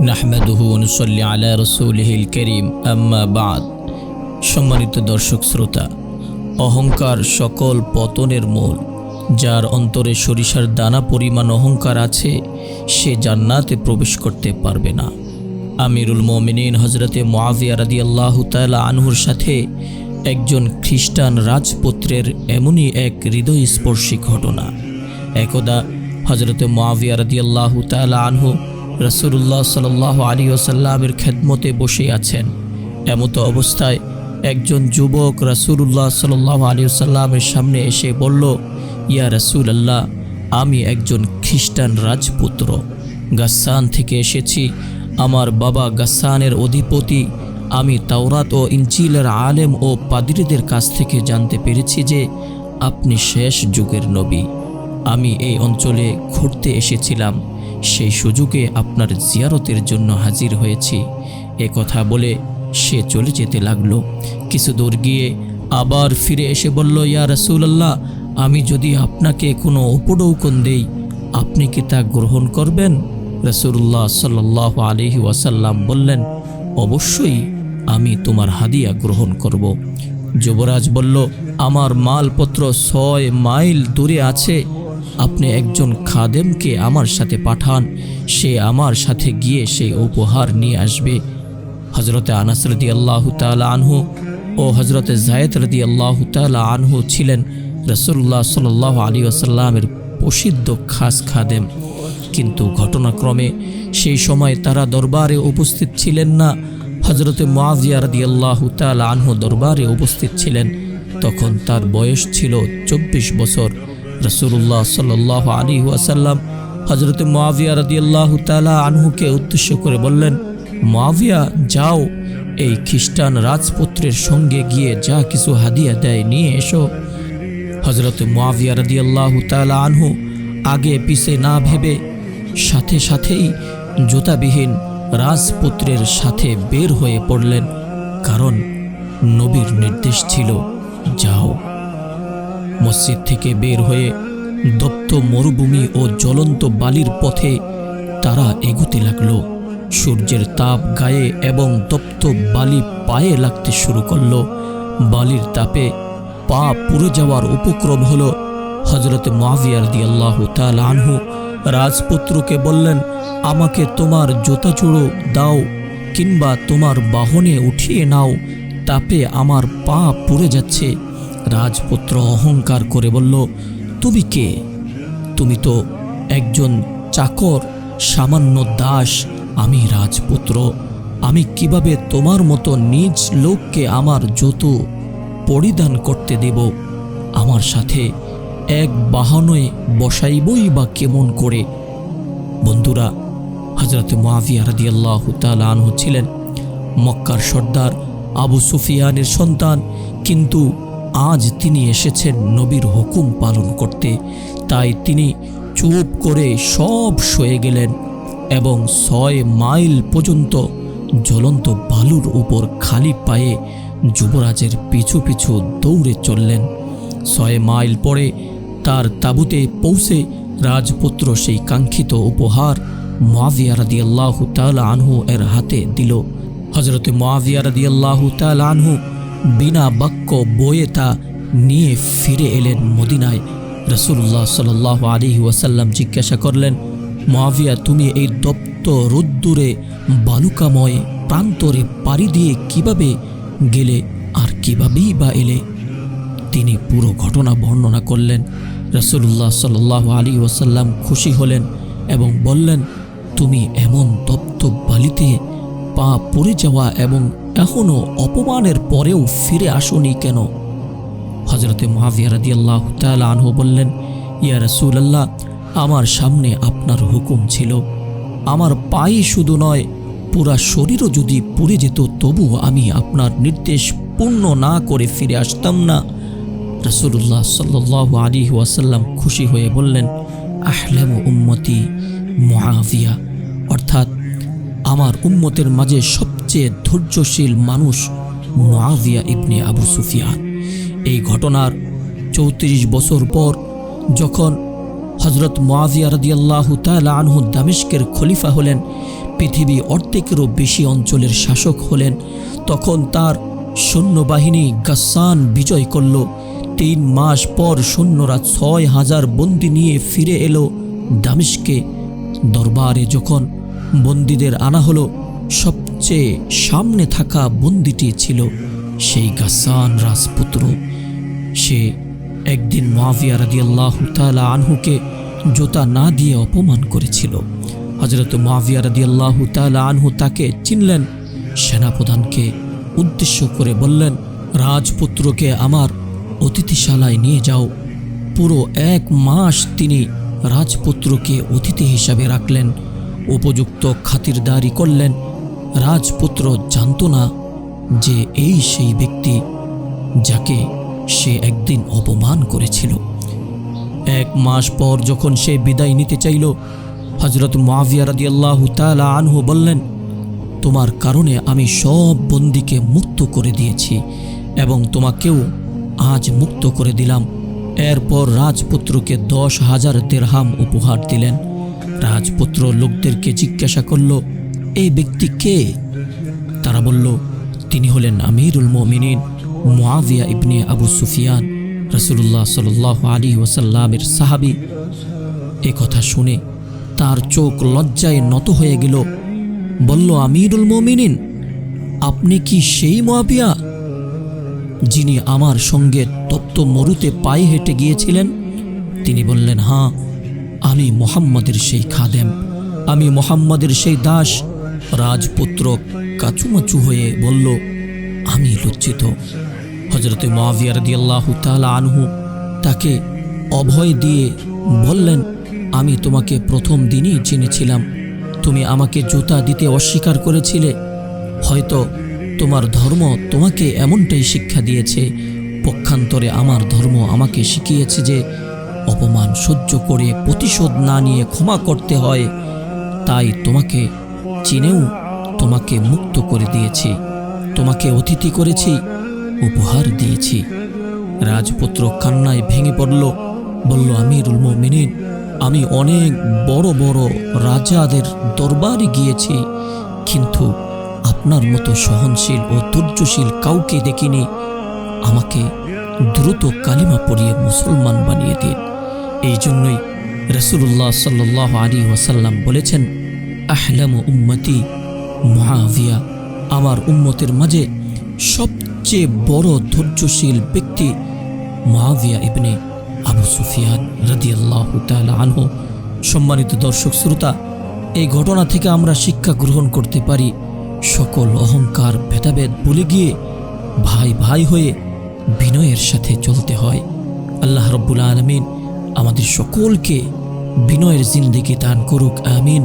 নাহমাদুহু অনুসল্লি আলা রসুলহিল করিম আম্মা বাদ সম্মানিত দর্শক শ্রোতা, অহংকার সকল পতনের মূল, যার অন্তরে সরিষার দানা পরিমাণ অহংকার আছে, সে জান্নাতে প্রবেশ করতে পারবে না। আমিরুল মোমিনিন হজরতে মোয়াবিয়া রাদি আল্লাহ তালা আনহুর সাথে একজন খ্রিস্টান রাজপুত্রের এমনই এক হৃদয়স্পর্শী ঘটনা। একদা হজরতে মোয়াবিয়া রাদি আল্লাহ তালা আনহু রসুল্লাহ সাল আলী ওসাল্লামের খেদমতে বসে আছেন। এমত অবস্থায় একজন যুবক রসুল্লাহ সাল আলী সাল্লামের সামনে এসে বলল, ইয়া রসুল আল্লাহ আমি একজন খ্রিস্টান রাজপুত্র। গাসান থেকে এসেছি। আমার বাবা গাসানের অধিপতি। আমি তাওরাত ও ইঞ্চিলের আলেম ও পাদিরিদের কাছ থেকে জানতে পেরেছি যে আপনি শেষ যুগের নবী। আমি এই অঞ্চলে ঘুরতে এসেছিলাম। সেই সুযোগে আপনার জিয়ারতের জন্য হাজির হয়েছি। এ কথা বলে সে চলে যেতে লাগল। কিছু দূর গিয়ে আবার ফিরে এসে বলল, ইয়া রসুলাল্লাহ, আমি যদি আপনাকে কোনো উপডৌকন দেই, আপনি কি তা গ্রহণ করবেন? রসুল্লাহ সাল্লাহ আলহি ওয়াসাল্লাম বললেন, অবশ্যই আমি তোমার হাদিয়া গ্রহণ করব। যুবরাজ বলল, আমার মালপত্র ছয় মাইল দূরে আছে আপনি একজন খাদেমকে আমার সাথে পাঠান, সে আমার সাথে গিয়ে সেই উপহার নিয়ে আসবে। হজরতে আনাস রদি আল্লাহ তালা আনহু ও হজরতে জায়দ রদি আল্লাহ তালা আনহু ছিলেন রসুল্লাহ সাল আলী আসাল্লামের প্রসিদ্ধ খাস খাদেম। কিন্তু ঘটনাক্রমে সেই সময় তারা দরবারে উপস্থিত ছিলেন না। হজরতে মুআজিয়া রদি আল্লাহ তালা আনহু দরবারে উপস্থিত ছিলেন। তখন তার বয়স ছিল চব্বিশ বছর। রসুল্লাহ সাল্লাহ আলী ওয়াসাল্লাম হজরত মুআবিয়া রাদিয়াল্লাহু তাআলা আনহুকে উদ্দেশ্য করে বললেন মুআবিয়া যাও, এই খ্রিস্টান রাজপুত্রের সঙ্গে গিয়ে যা কিছু হাদিয়া দেয় নিয়ে এসো। হজরত মুআবিয়া রাদিয়াল্লাহু তাআলা আনহু আগে পিছে না ভেবে সাথে সাথেই জুতাবিহীন রাজপুত্রের সাথে বের হয়ে পড়লেন, কারণ নবীর নির্দেশ ছিল, যাও। মসজিদ থেকে বের হয়ে দপ্ত মরুভূমি ও জ্বলন্ত বালির পথে তারা এগুতে লাগল। সূর্যের তাপ গায়ে এবং দপ্ত বালি পায়ে লাগতে শুরু করল। বালির তাপে পা পুড়ে যাওয়ার উপক্রম হলো হজরত মাভিয়ার দি আল্লাহ আনহু। রাজপুত্রকে বললেন, আমাকে তোমার জুতা চুড়ো দাও কিংবা তোমার বাহনে উঠিয়ে নাও তাপে আমার পা পুড়ে যাচ্ছে। রাজপুত্র অহংকার করে বলল, তুমি কে? তুমি তো একজন চাকর, সামান্য দাস, আমি রাজপুত্র। আমি কীভাবে তোমার মতো নিজ লোককে আমার যত পরিধান করতে দেব? আমার সাথে এক বাহনে বসাইবই বা কেমন করে? বন্ধুরা হজরত মাভিয়া রাদি আল্লাহ আনহু ছিলেন মক্কার সর্দার আবু সুফিয়ানের সন্তান, কিন্তু আজ তিনি এসেছেন নবীর হুকুম পালন করতে। তাই তিনি চুপ করে সব সয়ে গেলেন এবং ছয় মাইল পর্যন্ত জ্বলন্ত বালুর উপর খালি পায়ে যুবরাজের পিছু পিছু দৌড়ে চললেন। ছয় মাইল পরে তার তাঁবুতে পৌঁছে রাজপুত্র সেই কাঙ্ক্ষিত উপহার মাভিয়া রাদি আল্লাহ তাল আনহু এর হাতে দিল। হজরতে মাভিয়া রাদি আল্লাহ তাল আনহু বিনা বাক্য বয়ে তা নিয়ে ফিরে এলেন মদিনায়। রসুল্লাহ সাল আলী ওয়াসাল্লাম জিজ্ঞাসা করলেন মাভিয়া তুমি এই দপ্ত রোদ্দুরে বালুকাময় প্রান্তরে পাড়ি দিয়ে কীভাবে গেলে আর কিভাবেই বা এলে? তিনি পুরো ঘটনা বর্ণনা করলেন। রসুল্লাহ সাল আলী ওয়াসাল্লাম খুশি হলেন এবং বললেন, তুমি এমন দপ্ত বালিতে পা পড়ে যাওয়া এবং এখনও অপমানের পরেও ফিরে আসনি কেন? হজরতে মহাবিয়া রাদি আল্লাহ আনহু বললেন, ইয়া রসুল আল্লাহ আমার সামনে আপনার হুকুম ছিল। আমার পায়ে শুধু নয়, পুরা শরীরও যদি পুড়ে যেত তবু আমি আপনার নির্দেশ পূর্ণ না করে ফিরে আসতাম না। রসুল্লাহ সাল্লাহ আলী ওয়াসাল্লাম খুশি হয়ে বললেন, আহলাম উম্মতি মহাভিয়া অর্থাৎ, আমার উম্মতের মাঝে সবচেয়ে ধৈর্যশীল মানুষ মুআভিয়া ইবনে আবু সুফিয়ান। এই ঘটনার চৌত্রিশ বছর পর যখন হজরত মুআভিয়া রাদিয়াল্লাহু তাআলা আনহু দামেস্কের খলিফা হলেন, পৃথিবী অর্ধেকেরও বেশি অঞ্চলের শাসক হলেন, তখন তার সৈন্যবাহিনী গাসান বিজয় করল। তিন মাস পর সৈন্যরা ছয় হাজার বন্দি নিয়ে ফিরে এলো দামিশকে। দরবারে যখন বন্দীদের আনা হলো সবচেয়ে সামনে থাকা বন্দিটি ছিল সেই গাসান রাজপুত্র। সে একদিন মাভিয়া রাদিয়াল্লাহ তালা আনহুকে জোতা না দিয়ে অপমান করেছিল। হজরত মাভিয়া রাদিয়াল্লাহ তালা আনহু তাকে চিনলেন, সেনাপ্রধানকে উদ্দেশ্য করে বললেন, রাজপুত্রকে আমার অতিথিশালায় নিয়ে যাও। পুরো এক মাস তিনি রাজপুত্রকে অতিথি হিসাবে রাখলেন, উপযুক্ত খাতিরদারি করলেন রাজপুত্র জানত না যে এই সেই ব্যক্তি যাকে সে একদিন অপমান করেছিল। এক মাস পর যখন সে বিদায় নিতে চাইল হজরত মাভিয়া রাদিয়াল্লাহু তাআলা আনহু বললেন, তোমার কারণে আমি সব বন্দিকে মুক্ত করে দিয়েছি এবং তোমাকেও আজ মুক্ত করে দিলাম। এরপর রাজপুত্রকে দশ হাজার দেড়হাম উপহার দিলেন। রাজপুত্র লোকদেরকে জিজ্ঞাসা করল এই ব্যক্তি কে? তারা বলল, তিনি হলেন আমিরুল মমিনিন মুআবিয়া ইবনে আবু সুফিয়ান রসুল্লাহ সাল আলী ওয়াসাল্লামের সাহাবি। এ কথা শুনে তার চোখ লজ্জায় নত হয়ে গেল। বলল, আমিরুল মমিনিন, আপনি কি সেই মুআবিয়া যিনি আমার সঙ্গে তপ্ত মরুতে পায়ে হেঁটে গিয়েছিলেন? তিনি বললেন হাঁ আমি মোহাম্মদের সেই খাদেম, আমি মোহাম্মদের সেই দাস রাজপুত্র কাচুমাচু হয়ে বলল, আমি লজ্জিত। হজরত মাভিয়া রাদিয়াল্লাহু তাআলা আনহু তাকে অভয় দিয়ে বললেন, আমি তোমাকে প্রথম দিনই চিনেছিলাম। তুমি আমাকে জুতা দিতে অস্বীকার করেছিলে। হয়তো তোমার ধর্ম তোমাকে এমনটাই শিক্ষা দিয়েছে। পক্ষান্তরে আমার ধর্ম আমাকে শিখিয়েছে যে অপমান সহ্য করে প্রতিশোধ না নিয়ে ক্ষমা করতে হয়। তাই তোমাকে চিনেও তোমাকে মুক্ত করে দিয়েছি, তোমাকে অতিথি করেছি, উপহার দিয়েছি। রাজপুত্র কান্নায় ভেঙে পড়ল, বলল, আমিরুল মোমিনিন, আমি অনেক বড় বড় রাজাদের দরবারে গিয়েছি, কিন্তু আপনার মতো সহনশীল ও ধৈর্যশীল কাউকে দেখিনি। আমাকে দ্রুত কালিমা পড়িয়ে মুসলমান বানিয়ে দিন। এই জন্যই রসুল্লাহ সাল্লাহ আলী ওয়াসাল্লাম বলেছেন আহলাম উম্মতি। মহাভিয়া আমার উম্মতের মাঝে সবচেয়ে বড় ধৈর্যশীল ব্যক্তি মহাভিয়া ইবনে আবু সুফিয়ান রাদিয়াল্লাহ আনহু। সম্মানিত দর্শক শ্রোতা, এই ঘটনা থেকে আমরা শিক্ষা গ্রহণ করতে পারি। সকল অহংকার, ভেদাভেদ ভুলে গিয়ে ভাই ভাই হয়ে বিনয়ের সাথে চলতে হয়। আল্লাহ রব্বুল আলমিন আমাদের সকলকে বিনয়ের জিন্দিগি দান করুক, আমিন।